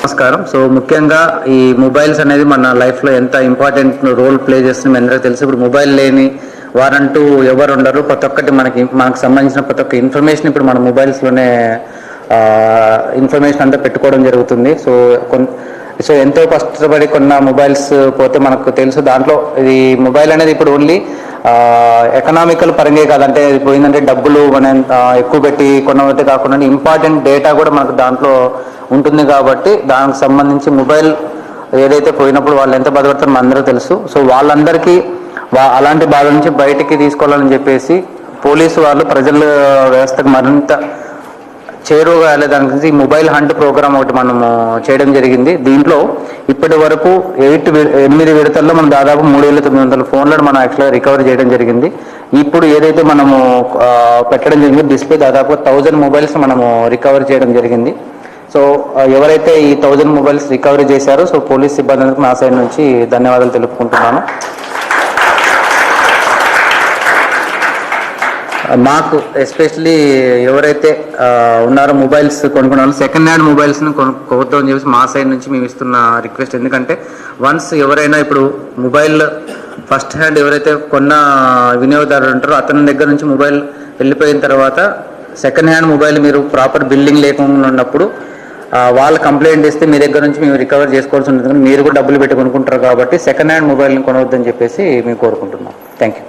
నమస్కారం. సో ముఖ్యంగా ఈ మొబైల్స్ అనేది మన లైఫ్లో ఎంత ఇంపార్టెంట్ రోల్ ప్లే చేస్తుంది మీ అందరికీ తెలుసు. ఇప్పుడు మొబైల్ లేని వారంటూ ఎవరు ఉండరు. ప్రతి ఒక్కటి మనకి మనకు సంబంధించిన ప్రతి ఒక్క ఇన్ఫర్మేషన్ ఇప్పుడు మన మొబైల్స్లోనే ఇన్ఫర్మేషన్ అంతా పెట్టుకోవడం జరుగుతుంది. సో కొన్ సో ఎంతో కష్టపడి కొన్న మొబైల్స్ పోతే మనకు తెలుసు. దాంట్లో ఇది మొబైల్ అనేది ఇప్పుడు ఓన్లీ ఎకనామికల్ పరంగా కాదంటే ఇది పోయిందంటే డబ్బులు మన ఎక్కువ పెట్టి కొన్నట్టే కాకుండా ఇంపార్టెంట్ డేటా కూడా మనకు దాంట్లో ఉంటుంది కాబట్టి దానికి సంబంధించి మొబైల్ ఏదైతే పోయినప్పుడు వాళ్ళు ఎంత బాధపడతారో అందరూ తెలుసు. సో వాళ్ళందరికీ అలాంటి బాధ నుంచి బయటికి తీసుకోవాలని చెప్పేసి పోలీసు వాళ్ళు ప్రజల వ్యవస్థకు మరింత చేరువగా వెళ్ళడానికి గురించి ఈ మొబైల్ హంట్ ప్రోగ్రామ్ ఒకటి మనము చేయడం జరిగింది. దీంట్లో ఇప్పటి వరకు ఎయిట్ ఎనిమిది విడతల్లో మనం దాదాపు మూడు వేల తొమ్మిది వందల ఫోన్లను మనం యాక్చువల్గా రికవర్ చేయడం జరిగింది. ఇప్పుడు ఏదైతే మనము పెట్టడం జరిగింది డిస్ప్లే దాదాపు థౌజండ్ మొబైల్స్ మనము రికవర్ చేయడం జరిగింది. సో ఎవరైతే ఈ థౌజండ్ మొబైల్స్ రికవరీ చేశారో సో పోలీస్ సిబ్బందికి నా సైడ్ నుంచి ధన్యవాదాలు తెలుపుకుంటున్నాను. మాకు ఎస్పెషలీ ఎవరైతే ఉన్నారో మొబైల్స్ కొనుక్కున్నారో సెకండ్ హ్యాండ్ మొబైల్స్ని కొనుక్కోవద్దని చెప్పేసి మా సైడ్ నుంచి మేము ఇస్తున్న రిక్వెస్ట్. ఎందుకంటే వన్స్ ఎవరైనా ఇప్పుడు మొబైల్ ఫస్ట్ హ్యాండ్ ఎవరైతే కొన్న వినియోగదారులు ఉంటారో అతని దగ్గర నుంచి మొబైల్ వెళ్ళిపోయిన తర్వాత సెకండ్ హ్యాండ్ మొబైల్ మీరు ప్రాపర్ బిల్డింగ్ లేకుండా ఉన్నప్పుడు వాళ్ళు కంప్లైంట్ ఇస్తే మీ దగ్గర నుంచి మేము రికవర్ చేసుకోవాల్సి ఉంటుంది. మీరు కూడా డబ్బులు పెట్టి కొనుక్కుంటారు కాబట్టి సెకండ్ హ్యాండ్ మొబైల్ని కొనవద్దని చెప్పేసి మేము కోరుకుంటున్నాం. Thank you